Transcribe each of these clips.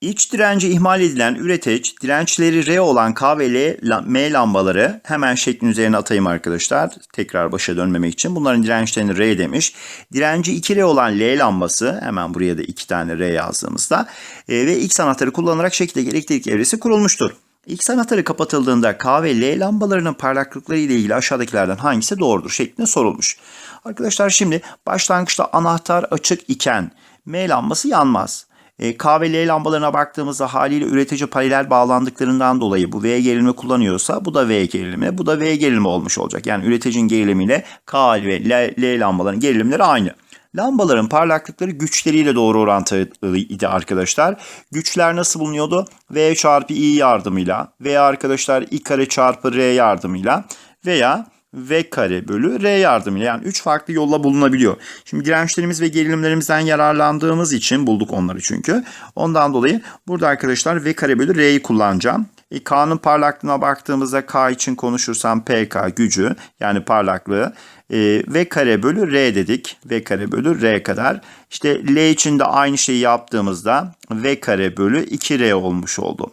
İç direnci ihmal edilen üreteç, dirençleri R olan K ve L, M lambaları hemen şeklin üzerine atayım arkadaşlar. Tekrar başa dönmemek için. Bunların dirençlerini R demiş. Direnci 2R olan L lambası, hemen buraya da 2 tane R yazdığımızda e, ve X anahtarı kullanarak şekildeki elektrik evresi kurulmuştur. X anahtarı kapatıldığında K ve L lambalarının parlaklıkları ile ilgili aşağıdakilerden hangisi doğrudur şeklinde sorulmuş. Arkadaşlar şimdi başlangıçta anahtar açık iken M lambası yanmaz. E, K ve L lambalarına baktığımızda haliyle üretici paralel bağlandıklarından dolayı bu V gerilimi kullanıyorsa bu da V gerilimi, bu da V gerilimi olmuş olacak. Yani üreticinin gerilimiyle K ve L, L lambaların gerilimleri aynı. Lambaların parlaklıkları güçleriyle doğru orantılıydı arkadaşlar. Güçler nasıl bulunuyordu? V çarpı I yardımıyla veya arkadaşlar I kare çarpı R yardımıyla veya V kare bölü R yardımıyla yani 3 farklı yolla bulunabiliyor. Şimdi dirençlerimiz ve gerilimlerimizden yararlandığımız için bulduk onları çünkü. Ondan dolayı burada arkadaşlar V kare bölü R'yi kullanacağım. E, K'nın parlaklığına baktığımızda K için konuşursam PK gücü yani parlaklığı e, V kare bölü R dedik. V kare bölü R kadar. İşte L için de aynı şeyi yaptığımızda V kare bölü 2R olmuş oldu.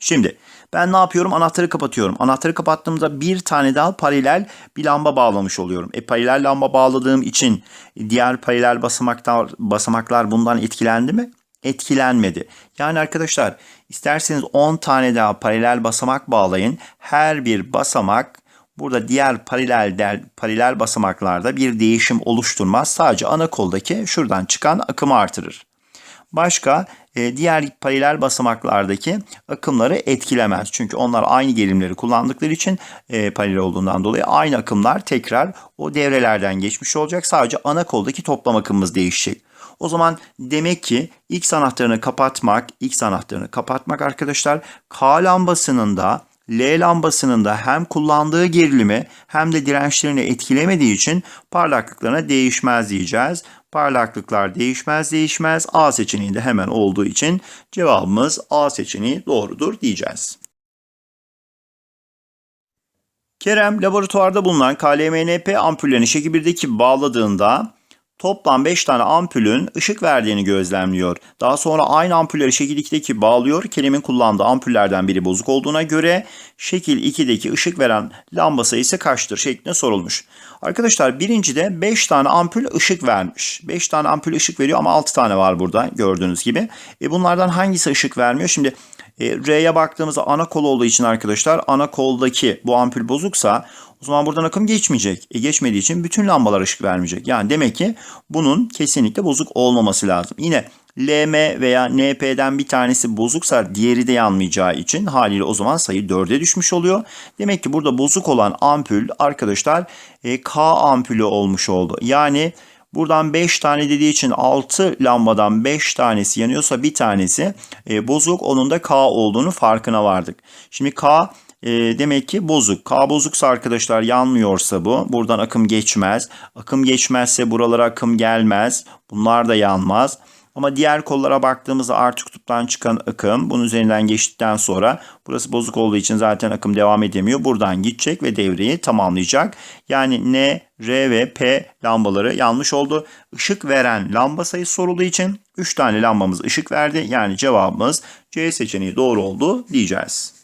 Şimdi ben ne yapıyorum? Anahtarı kapatıyorum. Anahtarı kapattığımda bir tane daha paralel bir lamba bağlamış oluyorum. E paralel lamba bağladığım için diğer paralel basamaklar, basamaklar bundan etkilendi mi? Etkilenmedi. Yani arkadaşlar isterseniz 10 tane daha paralel basamak bağlayın. Her bir basamak burada diğer paralel der, paralel basamaklarda bir değişim oluşturmaz. Sadece ana koldaki şuradan çıkan akımı artırır. Başka diğer paralel basamaklardaki akımları etkilemez. Çünkü onlar aynı gerilimleri kullandıkları için e, paralel olduğundan dolayı aynı akımlar tekrar o devrelerden geçmiş olacak. Sadece ana koldaki toplam akımımız değişecek. O zaman demek ki X anahtarını kapatmak, X anahtarını kapatmak arkadaşlar K lambasının da L lambasının da hem kullandığı gerilimi hem de dirençlerini etkilemediği için parlaklıklarına değişmez diyeceğiz. Parlaklıklar değişmez değişmez A seçeneğinde hemen olduğu için cevabımız A seçeneği doğrudur diyeceğiz. Kerem laboratuvarda bulunan KLMNP ampullerini şekil 1'deki bağladığında toplam 5 tane ampulün ışık verdiğini gözlemliyor. Daha sonra aynı ampulleri şekil 2'deki bağlıyor. Kerem'in kullandığı ampullerden biri bozuk olduğuna göre şekil 2'deki ışık veren lamba sayısı kaçtır şeklinde sorulmuş. Arkadaşlar birincide 5 tane ampul ışık vermiş. 5 tane ampul ışık veriyor ama 6 tane var burada gördüğünüz gibi. E bunlardan hangisi ışık vermiyor? Şimdi e, R'ye baktığımızda ana kol olduğu için arkadaşlar ana koldaki bu ampul bozuksa o zaman buradan akım geçmeyecek. E geçmediği için bütün lambalar ışık vermeyecek. Yani demek ki bunun kesinlikle bozuk olmaması lazım. Yine LM veya NP'den bir tanesi bozuksa diğeri de yanmayacağı için haliyle o zaman sayı 4'e düşmüş oluyor. Demek ki burada bozuk olan ampul arkadaşlar e, K ampulü olmuş oldu. Yani Buradan 5 tane dediği için 6 lambadan 5 tanesi yanıyorsa bir tanesi e, bozuk. Onun da K olduğunu farkına vardık. Şimdi K e, demek ki bozuk. K bozuksa arkadaşlar yanmıyorsa bu. Buradan akım geçmez. Akım geçmezse buralara akım gelmez. Bunlar da yanmaz. Ama diğer kollara baktığımızda artı kutuptan çıkan akım bunun üzerinden geçtikten sonra burası bozuk olduğu için zaten akım devam edemiyor. Buradan gidecek ve devreyi tamamlayacak. Yani N, R ve P lambaları yanlış oldu. Işık veren lamba sayısı sorulduğu için 3 tane lambamız ışık verdi. Yani cevabımız C seçeneği doğru oldu diyeceğiz.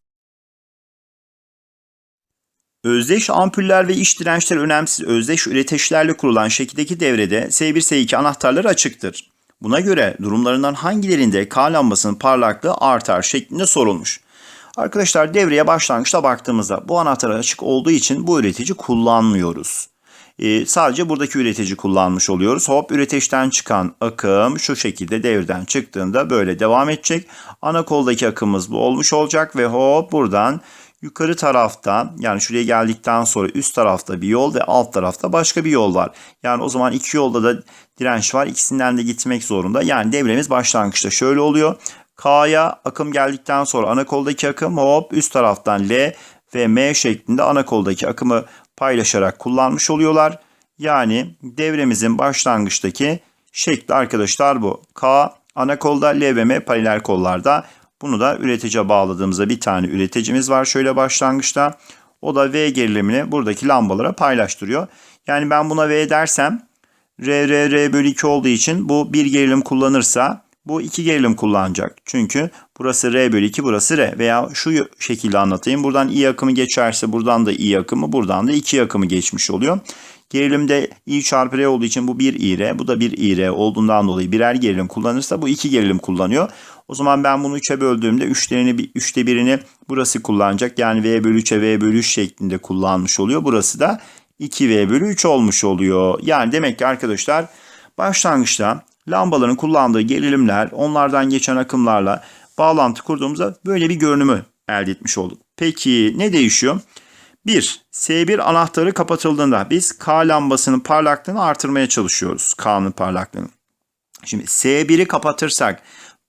Özdeş ampuller ve iç dirençler önemsiz özdeş üreteçlerle kurulan şekildeki devrede S1 S2 anahtarları açıktır. Buna göre durumlarından hangilerinde K lambasının parlaklığı artar şeklinde sorulmuş. Arkadaşlar devreye başlangıçta baktığımızda bu anahtar açık olduğu için bu üretici kullanmıyoruz. Ee, sadece buradaki üretici kullanmış oluyoruz. Hop üreteçten çıkan akım şu şekilde devreden çıktığında böyle devam edecek. Ana koldaki akımımız bu olmuş olacak ve hop buradan yukarı tarafta yani şuraya geldikten sonra üst tarafta bir yol ve alt tarafta başka bir yol var. Yani o zaman iki yolda da direnç var. İkisinden de gitmek zorunda. Yani devremiz başlangıçta şöyle oluyor. K'ya akım geldikten sonra ana koldaki akım hop üst taraftan L ve M şeklinde ana koldaki akımı paylaşarak kullanmış oluyorlar. Yani devremizin başlangıçtaki şekli arkadaşlar bu. K ana kolda L ve M paralel kollarda. Bunu da üreticiye bağladığımızda bir tane üreticimiz var şöyle başlangıçta. O da V gerilimini buradaki lambalara paylaştırıyor. Yani ben buna V dersem R, R, R bölü 2 olduğu için bu bir gerilim kullanırsa Bu iki gerilim kullanacak. Çünkü burası R bölü 2 burası R. Veya şu şekilde anlatayım. Buradan I akımı geçerse buradan da I akımı buradan da 2 akımı geçmiş oluyor. Gerilimde I çarpı R olduğu için bu 1 IR. Bu da 1 IR olduğundan dolayı birer gerilim kullanırsa bu iki gerilim kullanıyor. O zaman ben bunu 3'e böldüğümde 3'lerini, 3'te birini burası kullanacak. Yani V bölü 3'e V bölü 3 şeklinde kullanmış oluyor. Burası da 2V bölü 3 olmuş oluyor. Yani demek ki arkadaşlar başlangıçta lambaların kullandığı gerilimler onlardan geçen akımlarla bağlantı kurduğumuzda böyle bir görünümü elde etmiş olduk. Peki ne değişiyor? 1. S1 anahtarı kapatıldığında biz K lambasının parlaklığını artırmaya çalışıyoruz. K'nın parlaklığını. Şimdi S1'i kapatırsak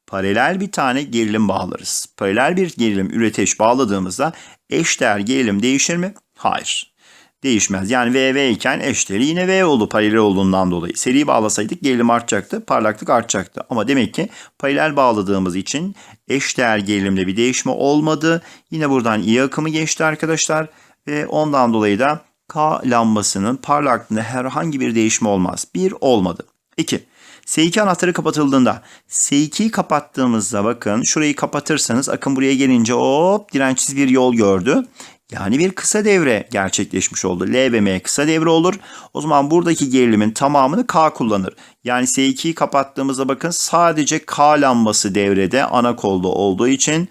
paralel bir tane gerilim bağlarız. Paralel bir gerilim üreteç bağladığımızda eşdeğer gerilim değişir mi? Hayır. Değişmez. Yani VV iken eşdeğeri yine V oldu paralel olduğundan dolayı. Seri bağlasaydık gerilim artacaktı, parlaklık artacaktı. Ama demek ki paralel bağladığımız için eşdeğer gerilimde bir değişme olmadı. Yine buradan I akımı geçti arkadaşlar. Ve ondan dolayı da K lambasının parlaklığında herhangi bir değişme olmaz. Bir olmadı. 2. S2 anahtarı kapatıldığında S2'yi kapattığımızda bakın şurayı kapatırsanız akım buraya gelince hop dirençsiz bir yol gördü. Yani bir kısa devre gerçekleşmiş oldu. L ve M kısa devre olur. O zaman buradaki gerilimin tamamını K kullanır. Yani S2'yi kapattığımızda bakın sadece K lambası devrede ana kolda olduğu için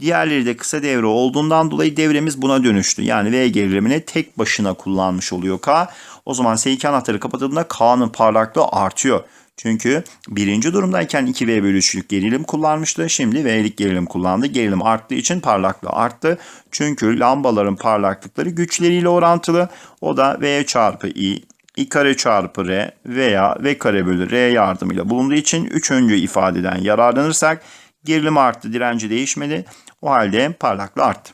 diğerleri de kısa devre olduğundan dolayı devremiz buna dönüştü. Yani V gerilimini tek başına kullanmış oluyor K. O zaman S2 anahtarı kapatıldığında K'nın parlaklığı artıyor. Çünkü birinci durumdayken 2V bölü 3'lük gerilim kullanmıştı. Şimdi V'lik gerilim kullandı. Gerilim arttığı için parlaklığı arttı. Çünkü lambaların parlaklıkları güçleriyle orantılı. O da V çarpı I, I kare çarpı R veya V kare bölü R yardımıyla bulunduğu için üçüncü ifadeden yararlanırsak gerilim arttı, direnci değişmedi. O halde parlaklığı arttı.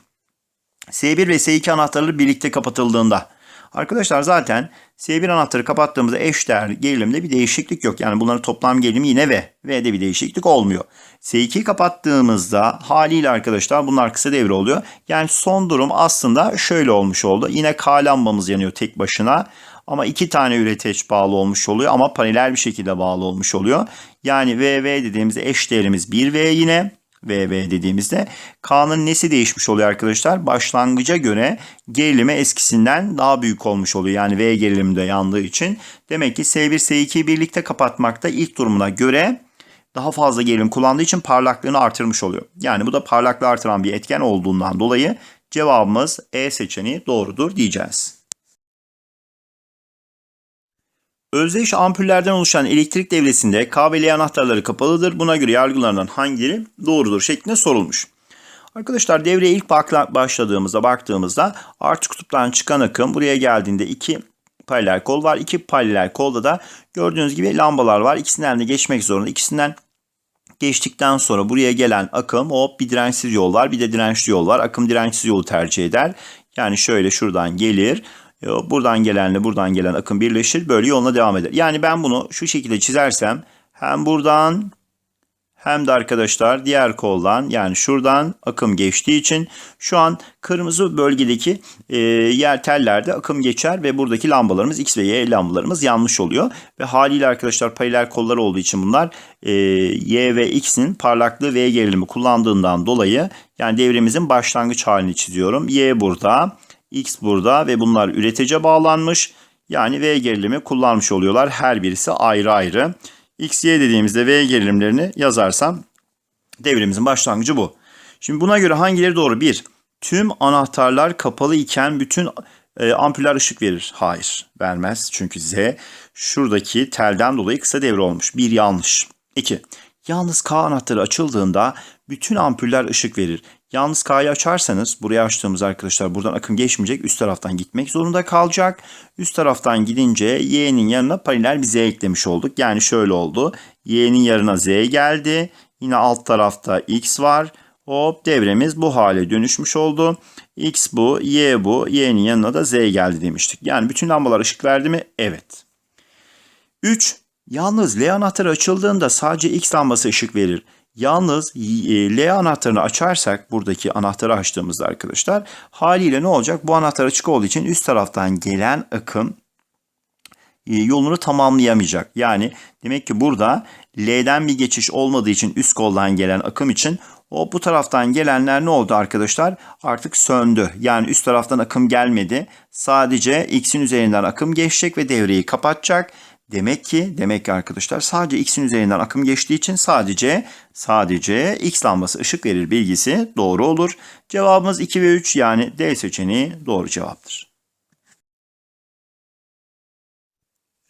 S1 ve S2 anahtarları birlikte kapatıldığında Arkadaşlar zaten S1 anahtarı kapattığımızda eşdeğer gerilimde bir değişiklik yok. Yani bunların toplam gerilimi yine V. V'de bir değişiklik olmuyor. S2'yi kapattığımızda haliyle arkadaşlar bunlar kısa devre oluyor. Yani son durum aslında şöyle olmuş oldu. Yine K lambamız yanıyor tek başına. Ama iki tane üreteç bağlı olmuş oluyor ama paralel bir şekilde bağlı olmuş oluyor. Yani VV dediğimizde eş değerimiz 1V yine. VV dediğimizde K'nın nesi değişmiş oluyor arkadaşlar? Başlangıca göre gerilimi eskisinden daha büyük olmuş oluyor. Yani V gerilimde yandığı için. Demek ki S1 S2'yi birlikte kapatmakta ilk durumuna göre daha fazla gerilim kullandığı için parlaklığını artırmış oluyor. Yani bu da parlaklığı artıran bir etken olduğundan dolayı cevabımız E seçeneği doğrudur diyeceğiz. Özdeş ampullerden oluşan elektrik devresinde K ve anahtarları kapalıdır. Buna göre yargılarından hangileri doğrudur şeklinde sorulmuş. Arkadaşlar devreye ilk başladığımızda baktığımızda artı kutuptan çıkan akım buraya geldiğinde iki paralel kol var. İki paralel kolda da gördüğünüz gibi lambalar var. İkisinden de geçmek zorunda. İkisinden geçtikten sonra buraya gelen akım hop bir dirençsiz yol var bir de dirençli yol var. Akım dirençsiz yolu tercih eder. Yani şöyle şuradan gelir. Buradan gelenle buradan gelen akım birleşir. Böyle yoluna devam eder. Yani ben bunu şu şekilde çizersem hem buradan hem de arkadaşlar diğer koldan yani şuradan akım geçtiği için şu an kırmızı bölgedeki e, yer tellerde akım geçer ve buradaki lambalarımız X ve Y lambalarımız yanmış oluyor. Ve haliyle arkadaşlar paralel kollar olduğu için bunlar e, Y ve X'in parlaklığı V gerilimi kullandığından dolayı yani devremizin başlangıç halini çiziyorum. Y burada. X burada ve bunlar üretece bağlanmış. Yani V gerilimi kullanmış oluyorlar. Her birisi ayrı ayrı. X, Y dediğimizde V gerilimlerini yazarsam devremizin başlangıcı bu. Şimdi buna göre hangileri doğru? 1. Tüm anahtarlar kapalı iken bütün e, ampuller ışık verir. Hayır vermez. Çünkü Z şuradaki telden dolayı kısa devre olmuş. Bir yanlış. 2. Yalnız K anahtarı açıldığında bütün ampuller ışık verir. Yalnız K'yı açarsanız buraya açtığımız arkadaşlar buradan akım geçmeyecek. Üst taraftan gitmek zorunda kalacak. Üst taraftan gidince Y'nin yanına paralel bir Z eklemiş olduk. Yani şöyle oldu. Y'nin yanına Z geldi. Yine alt tarafta X var. Hop devremiz bu hale dönüşmüş oldu. X bu, Y bu, Y'nin yanına da Z geldi demiştik. Yani bütün lambalar ışık verdi mi? Evet. 3. Yalnız L anahtarı açıldığında sadece X lambası ışık verir. Yalnız e, L anahtarını açarsak buradaki anahtarı açtığımızda arkadaşlar haliyle ne olacak? Bu anahtar açık olduğu için üst taraftan gelen akım e, yolunu tamamlayamayacak. Yani demek ki burada L'den bir geçiş olmadığı için üst koldan gelen akım için o bu taraftan gelenler ne oldu arkadaşlar? Artık söndü. Yani üst taraftan akım gelmedi. Sadece X'in üzerinden akım geçecek ve devreyi kapatacak. Demek ki demek ki arkadaşlar sadece X'in üzerinden akım geçtiği için sadece sadece X lambası ışık verir bilgisi doğru olur. Cevabımız 2 ve 3 yani D seçeneği doğru cevaptır.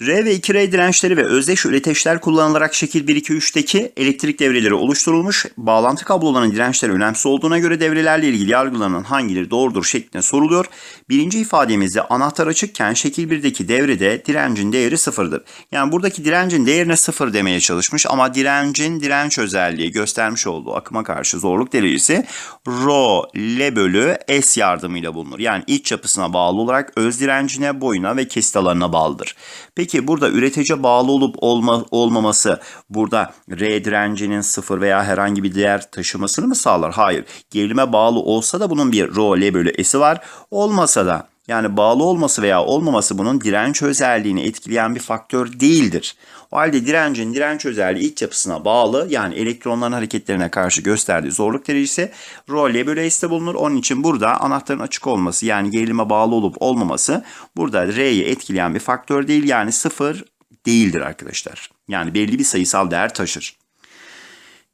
R ve 2R dirençleri ve özdeş üreteçler kullanılarak şekil 1-2-3'teki elektrik devreleri oluşturulmuş. Bağlantı kablolarının dirençleri önemsiz olduğuna göre devrelerle ilgili yargılanan hangileri doğrudur şeklinde soruluyor. Birinci ifademizde anahtar açıkken şekil 1'deki devrede direncin değeri sıfırdır. Yani buradaki direncin değerine sıfır demeye çalışmış ama direncin direnç özelliği göstermiş olduğu akıma karşı zorluk derecesi Rho L bölü S yardımıyla bulunur. Yani iç yapısına bağlı olarak öz direncine, boyuna ve kesit alanına bağlıdır. Peki burada üretece bağlı olup olma, olmaması burada R direncinin sıfır veya herhangi bir değer taşımasını mı sağlar? Hayır. Gerilime bağlı olsa da bunun bir rho L bölü S'i var. Olmasa da yani bağlı olması veya olmaması bunun direnç özelliğini etkileyen bir faktör değildir. O halde direncin direnç özelliği iç yapısına bağlı yani elektronların hareketlerine karşı gösterdiği zorluk derecesi rho L bölü S'te bulunur. Onun için burada anahtarın açık olması yani gerilime bağlı olup olmaması burada R'yi etkileyen bir faktör değil yani sıfır değildir arkadaşlar. Yani belli bir sayısal değer taşır.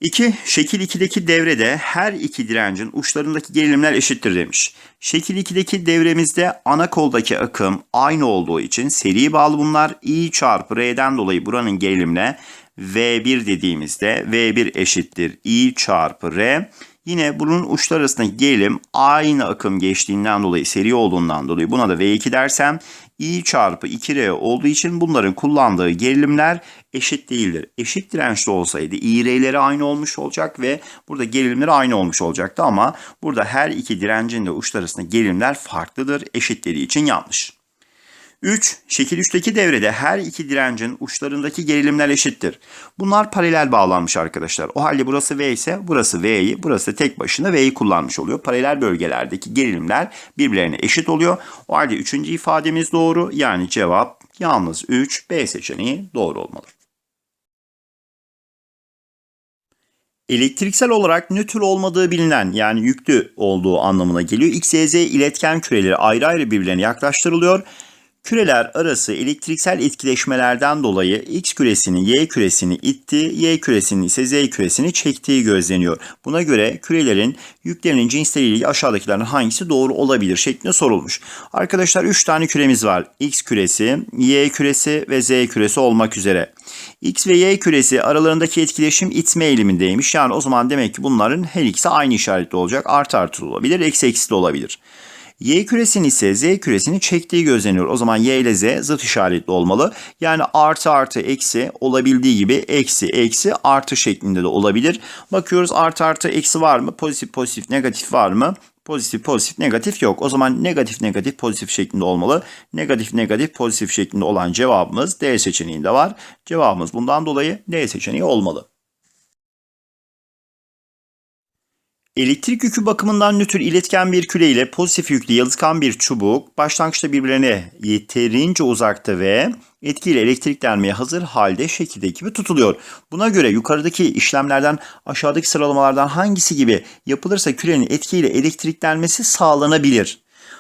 2. Şekil 2'deki devrede her iki direncin uçlarındaki gerilimler eşittir demiş. Şekil 2'deki devremizde ana koldaki akım aynı olduğu için seri bağlı bunlar I çarpı R'den dolayı buranın gerilimine V1 dediğimizde V1 eşittir I çarpı R. Yine bunun uçlar arasındaki gerilim aynı akım geçtiğinden dolayı seri olduğundan dolayı buna da V2 dersem I çarpı 2R olduğu için bunların kullandığı gerilimler eşit değildir. Eşit dirençli olsaydı İR'leri aynı olmuş olacak ve burada gerilimleri aynı olmuş olacaktı ama burada her iki direncin de uçlar arasında gerilimler farklıdır. Eşit dediği için yanlış. 3. Şekil 3'teki devrede her iki direncin uçlarındaki gerilimler eşittir. Bunlar paralel bağlanmış arkadaşlar. O halde burası V ise burası V'yi, burası tek başına V'yi kullanmış oluyor. Paralel bölgelerdeki gerilimler birbirlerine eşit oluyor. O halde üçüncü ifademiz doğru. Yani cevap yalnız 3 B seçeneği doğru olmalı. Elektriksel olarak nötr olmadığı bilinen yani yüklü olduğu anlamına geliyor. X, Y, Z iletken küreleri ayrı ayrı birbirlerine yaklaştırılıyor. Küreler arası elektriksel etkileşmelerden dolayı X küresinin Y küresini ittiği, Y küresinin ise Z küresini çektiği gözleniyor. Buna göre kürelerin yüklerinin cinsleriyle aşağıdakilerin hangisi doğru olabilir şeklinde sorulmuş. Arkadaşlar 3 tane küremiz var. X küresi, Y küresi ve Z küresi olmak üzere. X ve Y küresi aralarındaki etkileşim itme eğilimindeymiş. Yani o zaman demek ki bunların her ikisi aynı işaretli olacak. Artı artı olabilir, eksi eksi de olabilir. Y küresinin ise Z küresini çektiği gözleniyor. O zaman Y ile Z zıt işaretli olmalı. Yani artı artı eksi olabildiği gibi eksi eksi artı şeklinde de olabilir. Bakıyoruz artı artı eksi var mı? Pozitif pozitif negatif var mı? Pozitif pozitif negatif yok. O zaman negatif negatif pozitif şeklinde olmalı. Negatif negatif pozitif şeklinde olan cevabımız D seçeneğinde var. Cevabımız bundan dolayı D seçeneği olmalı. Elektrik yükü bakımından nötr iletken bir küre ile pozitif yüklü yalıtkan bir çubuk başlangıçta birbirlerine yeterince uzakta ve etkiyle elektriklenmeye hazır halde şekildeki gibi tutuluyor. Buna göre yukarıdaki işlemlerden aşağıdaki sıralamalardan hangisi gibi yapılırsa kürenin etkiyle elektriklenmesi sağlanabilir.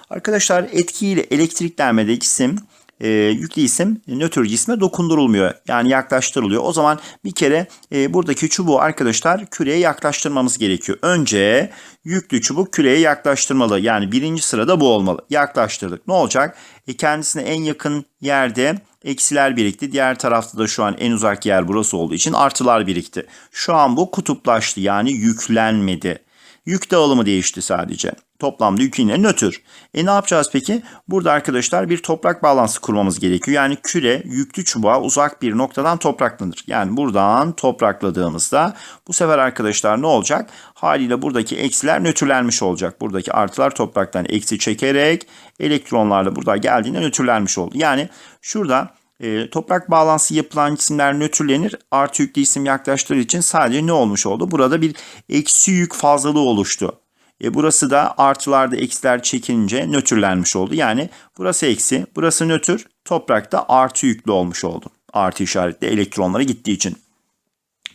Arkadaşlar etkiyle elektriklenmede cisim e, yüklü isim nötr cisme dokundurulmuyor. Yani yaklaştırılıyor. O zaman bir kere e, buradaki çubuğu arkadaşlar küreye yaklaştırmamız gerekiyor. Önce yüklü çubuk küreye yaklaştırmalı. Yani birinci sırada bu olmalı. Yaklaştırdık. Ne olacak? E, kendisine en yakın yerde eksiler birikti. Diğer tarafta da şu an en uzak yer burası olduğu için artılar birikti. Şu an bu kutuplaştı. Yani yüklenmedi. Yük dağılımı değişti sadece. Toplamda yük yine nötr. E ne yapacağız peki? Burada arkadaşlar bir toprak bağlantısı kurmamız gerekiyor. Yani küre yüklü çubuğa uzak bir noktadan topraklanır. Yani buradan toprakladığımızda bu sefer arkadaşlar ne olacak? Haliyle buradaki eksiler nötrlenmiş olacak. Buradaki artılar topraktan eksi çekerek elektronlarla burada geldiğinde nötrlenmiş oldu. Yani şurada e, toprak bağlantısı yapılan cisimler nötrlenir. Artı yüklü isim yaklaştığı için sadece ne olmuş oldu? Burada bir eksi yük fazlalığı oluştu. E burası da artılarda eksiler çekilince nötrlenmiş oldu. Yani burası eksi, burası nötr, toprakta artı yüklü olmuş oldu. Artı işaretli elektronlara gittiği için.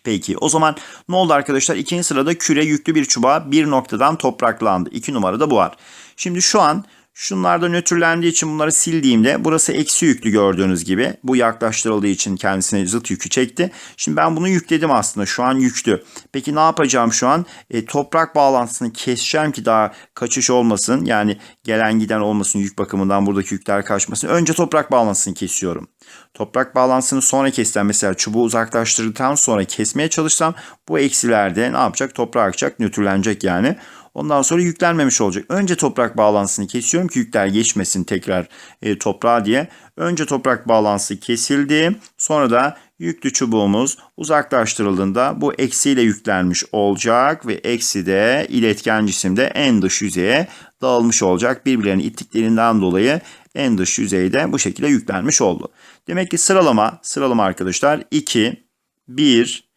Peki o zaman ne oldu arkadaşlar? İkinci sırada küre yüklü bir çubuğa bir noktadan topraklandı. İki numarada bu var. Şimdi şu an şunlar da nötrlendiği için bunları sildiğimde burası eksi yüklü gördüğünüz gibi. Bu yaklaştırıldığı için kendisine zıt yükü çekti. Şimdi ben bunu yükledim aslında. Şu an yüklü. Peki ne yapacağım şu an? E, toprak bağlantısını keseceğim ki daha kaçış olmasın. Yani gelen giden olmasın yük bakımından buradaki yükler kaçmasın. Önce toprak bağlantısını kesiyorum. Toprak bağlantısını sonra kessem mesela çubuğu uzaklaştırdıktan sonra kesmeye çalışsam bu eksilerde ne yapacak? Toprağa akacak, nötrlenecek yani. Ondan sonra yüklenmemiş olacak. Önce toprak bağlantısını kesiyorum ki yükler geçmesin tekrar e, toprağa diye. Önce toprak bağlantısı kesildi. Sonra da yüklü çubuğumuz uzaklaştırıldığında bu eksiyle yüklenmiş olacak ve eksi de iletken cisimde en dış yüzeye dağılmış olacak. Birbirlerini ittiklerinden dolayı en dış yüzeyde bu şekilde yüklenmiş oldu. Demek ki sıralama, sıralama arkadaşlar 2, 1,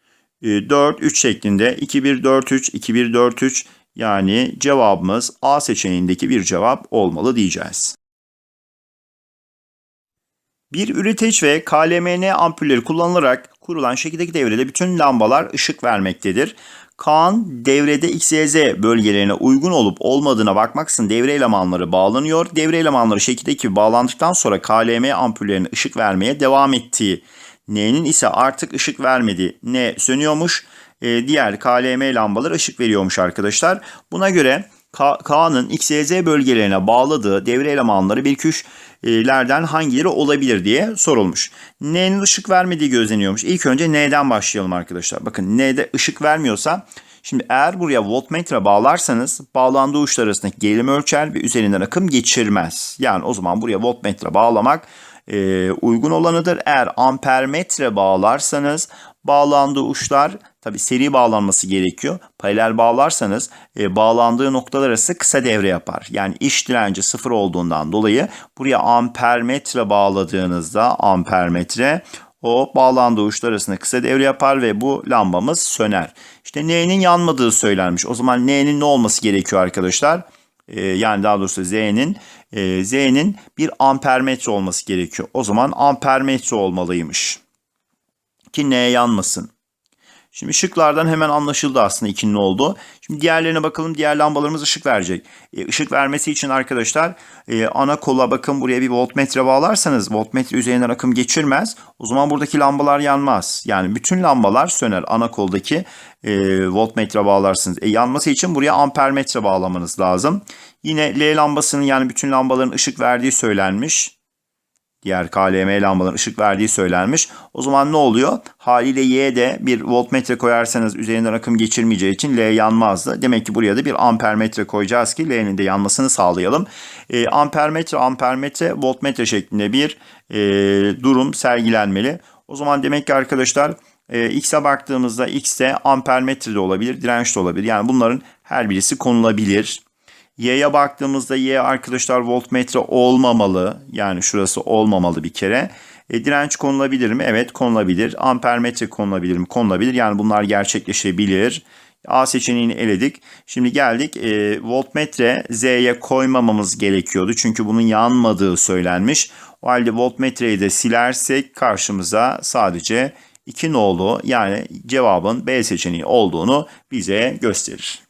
4, 3 şeklinde 2, 1, 4, 3, 2, 1, 4, 3 yani cevabımız A seçeneğindeki bir cevap olmalı diyeceğiz. Bir üreteç ve KLMN ampulleri kullanılarak kurulan şekildeki devrede bütün lambalar ışık vermektedir. Kaan devrede XYZ bölgelerine uygun olup olmadığına bakmaksızın devre elemanları bağlanıyor. Devre elemanları şekildeki bağlandıktan sonra KLM ampullerine ışık vermeye devam ettiği N'nin ise artık ışık vermedi. N sönüyormuş. E, diğer KLM lambalar ışık veriyormuş arkadaşlar. Buna göre K'nın XYZ bölgelerine bağladığı devre elemanları bir küçlerden hangileri olabilir diye sorulmuş. N'nin ışık vermediği gözleniyormuş. İlk önce N'den başlayalım arkadaşlar. Bakın N'de ışık vermiyorsa Şimdi eğer buraya voltmetre bağlarsanız bağlandığı uçlar arasındaki gerilim ölçer ve üzerinden akım geçirmez. Yani o zaman buraya voltmetre bağlamak e, uygun olanıdır. Eğer ampermetre bağlarsanız bağlandığı uçlar tabi seri bağlanması gerekiyor. Paralel bağlarsanız e, bağlandığı noktalar arası kısa devre yapar. Yani iş direnci sıfır olduğundan dolayı buraya ampermetre bağladığınızda ampermetre o bağlandığı uçlar arasında kısa devre yapar ve bu lambamız söner. İşte N'nin yanmadığı söylenmiş. O zaman N'nin ne olması gerekiyor arkadaşlar? Ee, yani daha doğrusu Z'nin e, Z'nin bir ampermetre olması gerekiyor. O zaman ampermetre olmalıymış. Ki N yanmasın. Şimdi ışıklardan hemen anlaşıldı aslında ikinin oldu. Şimdi diğerlerine bakalım. Diğer lambalarımız ışık verecek. E, ışık vermesi için arkadaşlar e, ana kola bakın buraya bir voltmetre bağlarsanız voltmetre üzerinden akım geçirmez. O zaman buradaki lambalar yanmaz. Yani bütün lambalar söner. Ana koldaki e, voltmetre bağlarsınız. E, yanması için buraya ampermetre bağlamanız lazım. Yine L lambasının yani bütün lambaların ışık verdiği söylenmiş diğer KLM lambaların ışık verdiği söylenmiş. O zaman ne oluyor? Haliyle Y'de bir voltmetre koyarsanız üzerinden akım geçirmeyeceği için L yanmazdı. Demek ki buraya da bir ampermetre koyacağız ki L'nin de yanmasını sağlayalım. E, ampermetre, ampermetre, voltmetre şeklinde bir e, durum sergilenmeli. O zaman demek ki arkadaşlar e, X'e baktığımızda X'te ampermetre de olabilir, direnç de olabilir. Yani bunların her birisi konulabilir. Y'ye baktığımızda Y arkadaşlar voltmetre olmamalı. Yani şurası olmamalı bir kere. E, direnç konulabilir mi? Evet konulabilir. Ampermetre konulabilir mi? Konulabilir. Yani bunlar gerçekleşebilir. A seçeneğini eledik. Şimdi geldik e, voltmetre Z'ye koymamamız gerekiyordu. Çünkü bunun yanmadığı söylenmiş. O halde voltmetreyi de silersek karşımıza sadece 2 nolu yani cevabın B seçeneği olduğunu bize gösterir.